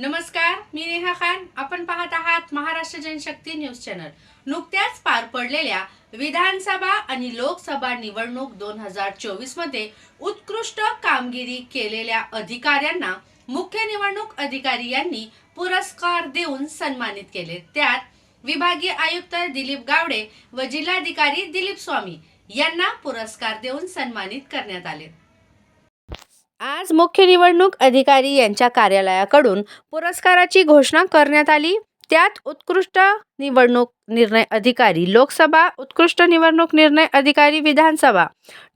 नमस्कार मी नेहा खान. आपण पाहत आहात महाराष्ट्र जनशक्ती न्यूज चॅनल. नुकत्याच पार पडलेल्या विधानसभा आणि लोकसभा निवडणूक दोन हजार चोवीसमध्ये उत्कृष्ट कामगिरी केलेल्या अधिकाऱ्यांना मुख्य निवडणूक अधिकारी यांनी पुरस्कार देऊन सन्मानित केले. त्यात विभागीय आयुक्त दिलीप गावडे व जिल्हाधिकारी दिलीप स्वामी यांना पुरस्कार देऊन सन्मानित करण्यात आले. आज मुख्य निवडणूक अधिकारी यांच्या कार्यालयाकडून पुरस्काराची घोषणा करण्यात आली. त्यात उत्कृष्ट निवडणूक निर्णय अधिकारी लोकसभा उत्कृष्ट निवडणूक निर्णय अधिकारी विधानसभा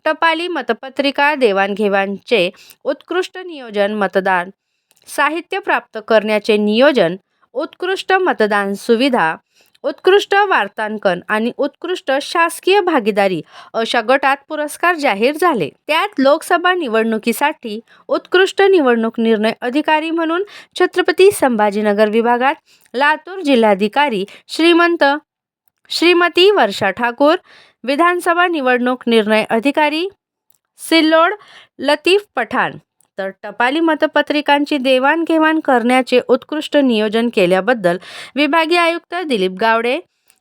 टपाली मतपत्रिका देवाणघेवाणचे उत्कृष्ट नियोजन मतदान साहित्य प्राप्त करण्याचे नियोजन उत्कृष्ट मतदान सुविधा उत्कृष्ट वार्तांकन आणि उत्कृष्ट शासकीय भागीदारी अशा गटात पुरस्कार जाहीर झाले. त्यात लोकसभा निवडणुकीसाठी उत्कृष्ट निवडणूक निर्णय अधिकारी म्हणून छत्रपती संभाजीनगर विभागात लातूर जिल्हाधिकारी श्रीमंत श्रीमती वर्षा ठाकूर विधानसभा निवडणूक निर्णय अधिकारी सिल्लोड लतीफ पठाण तर टपाली मतपत्रिकांची देवाणघेवाण करण्याचे उत्कृष्ट नियोजन केल्याबद्दल विभागीय आयुक्त दिलीप गावडे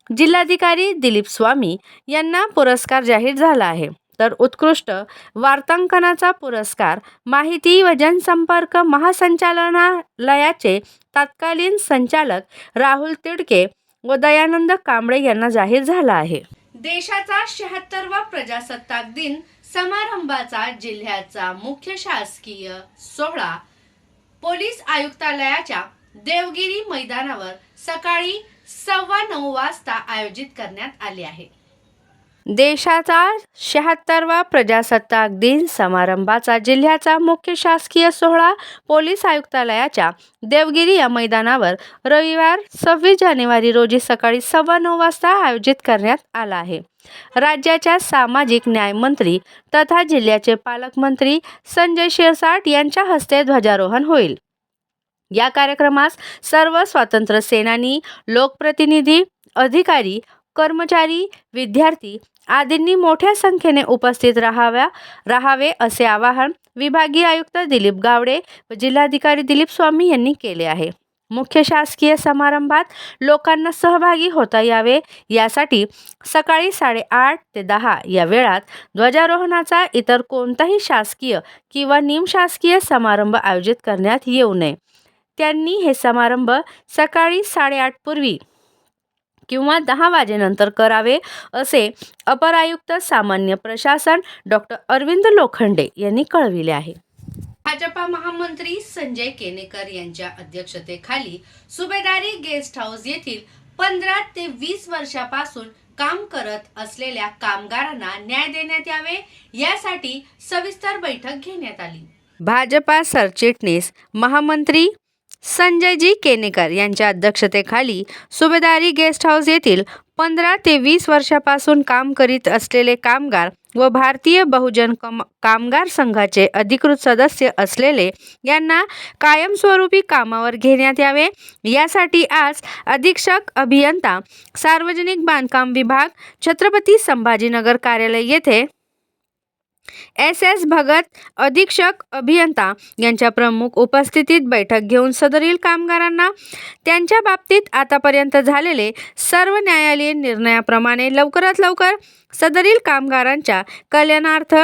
जिल्हाधिकारी दिलीप स्वामी यांना पुरस्कार जाहीर झाला आहे. तर उत्कृष्ट वार्तांकनाचा पुरस्कार माहिती व जनसंपर्क महासंचालनालयाचे तत्कालीन संचालक राहुल तिडके व दयानंद कांबळे यांना जाहीर झाला आहे. देशाचा शहात्तरवा प्रजासत्ताक दिन समारंभाचा जिल्ह्याचा मुख्य शासकीय सोहळा पोलीस आयुक्तालयाच्या देवगिरी मैदानावर सकाळी सव्वा नऊ वाजता आयोजित करण्यात आले आहे. देशाचा शहात्तरवा प्रजासत्ताक दिन समारंभाचा जिल्ह्याचा मुख्य शासकीय सोहळा पोलीस आयुक्तालयाच्या देवगिरी या मैदानावर रविवार सव्वीस जानेवारी रोजी सकाळी सव्वा नऊ वाजता आयोजित करण्यात आला आहे. राज्याच्या सामाजिक न्यायमंत्री तथा जिल्ह्याचे पालकमंत्री संजय शिरसाट यांच्या हस्ते ध्वजारोहण होईल. या कार्यक्रमास सर्व स्वातंत्र्य सेनानी लोकप्रतिनिधी अधिकारी कर्मचारी विद्यार्थी आदींनी मोठ्या संख्येने उपस्थित राहाव्या राहावे असे आवाहन विभागीय आयुक्त दिलीप गावडे व जिल्हाधिकारी दिलीप स्वामी यांनी केले आहे. मुख्य शासकीय समारंभात लोकांना सहभागी होता यावे यासाठी सकाळी साडेआठ ते दहा या वेळात ध्वजारोहणाचा इतर कोणताही शासकीय किंवा निमशासकीय समारंभ आयोजित करण्यात येऊ नये. त्यांनी हे समारंभ सकाळी साडेआठ पूर्वी किंवा दहा वाजेनंतर करावे असे अपर आयुक्त सामान्य प्रशासन डॉक्टर अरविंद लोखंडे यांनी कळविले आहे. भाजपा महामंत्री संजय केनेकर यांच्या अध्यक्षतेखाली सुभेदारी गेस्ट हाऊस येथील पंधरा ते वीस वर्षापासून काम करत असलेल्या कामगारांना न्याय देण्यात यावे यासाठी सविस्तर बैठक घेण्यात आली. भाजपा सरचिटणीस महामंत्री संजयजी केनेकर यांच्या अध्यक्षतेखाली सुभेदारी गेस्ट हाऊस येथील पंधरा ते वीस वर्षापासून काम करीत असलेले कामगार व भारतीय बहुजन कम कामगार संघाचे अधिकृत सदस्य असलेले यांना कायमस्वरूपी कामावर घेण्यात यावे. यासाठी आज अधीक्षक अभियंता सार्वजनिक बांधकाम विभाग छत्रपती संभाजीनगर कार्यालय येथे एस एस भगत अधीक्षक अभियंता यांच्या प्रमुख उपस्थितीत बैठक घेऊन सदरील कामगारांना त्यांच्या बाबतीत आतापर्यंत झालेले सर्व न्यायालयीन निर्णयाप्रमाणे लवकरात लवकर सदरील कामगारांच्या कल्याणार्थ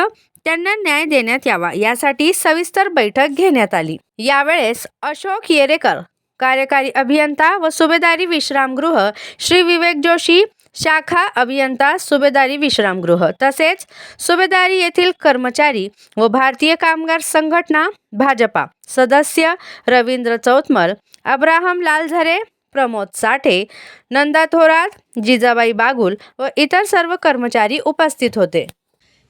त्यांना न्याय देण्यात यावा यासाठी सविस्तर बैठक घेण्यात आली. यावेळेस अशोक येरेकर कार्यकारी अभियंता व सुभेदारी विश्रामगृह श्री विवेक जोशी शाखा अभियंता सुभेदारी विश्रामगृह. तसेच सुभेदारी येथील कर्मचारी व भारतीय कामगार संघटना भाजपा. सदस्य रवींद्र चौतमल अब्राहम लालझरे प्रमोद साठे नंदा थोरात जिजाबाई बागुल व इतर सर्व कर्मचारी उपस्थित होते.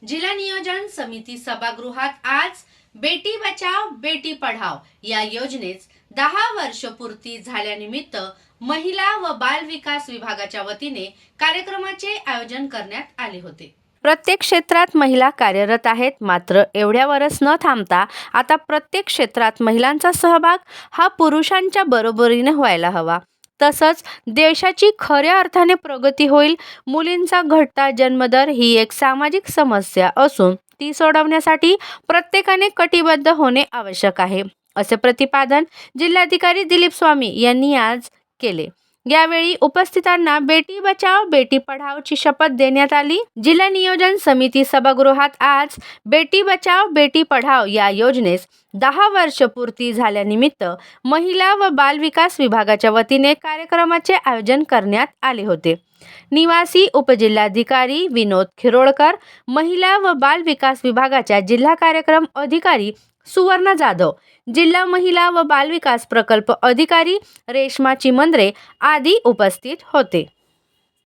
जिल्हा नियोजन समिती सभागृहात आज बेटी बचाव बेटी पढाव या योजनेस दहा वर्ष पूर्ती झाल्यानिमित्त महिला व बाल विकास विभागाच्या वतीने कार्यक्रमाचे आयोजन करण्यात आले होते. प्रत्येक क्षेत्रात महिला कार्यरत आहेत मात्र एवढ्यावरच न थांबता आता प्रत्येक क्षेत्रात महिलांचा सहभाग हा पुरुषांच्या बरोबरीने व्हायला हवा. तसंच देशाची खऱ्या अर्थाने प्रगती होईल मुलींचा घटता जन्मदर ही एक सामाजिक समस्या असून ती सोडवण्यासाठी प्रत्येकाने कटिबद्ध होणे आवश्यक आहे. असे प्रतिपादन जिल्हाधिकारी दिलीप स्वामी यांनी आज केले. यावेळी उपस्थितांना बेटी बचाव बेटी पढावची शपथ देण्यात आली. जिल्हा नियोजन समिती सभागृहात आज बेटी बचाव बेटी पढाव या योजनेस दहा वर्ष पूर्ती झाल्यानिमित्त महिला व बालविकास विभागाच्या वतीने कार्यक्रमाचे आयोजन करण्यात आले होते. निवासी उपजिल्हाधिकारी विनोद खिरोळकर महिला व बाल विकास विभागाच्या जिल्हा कार्यक्रम अधिकारी सुवर्ण जाधव जिल्हा महिला व बालविकास प्रकल्प अधिकारी रेश्मा चिमंद्रे आदी उपस्थित होते.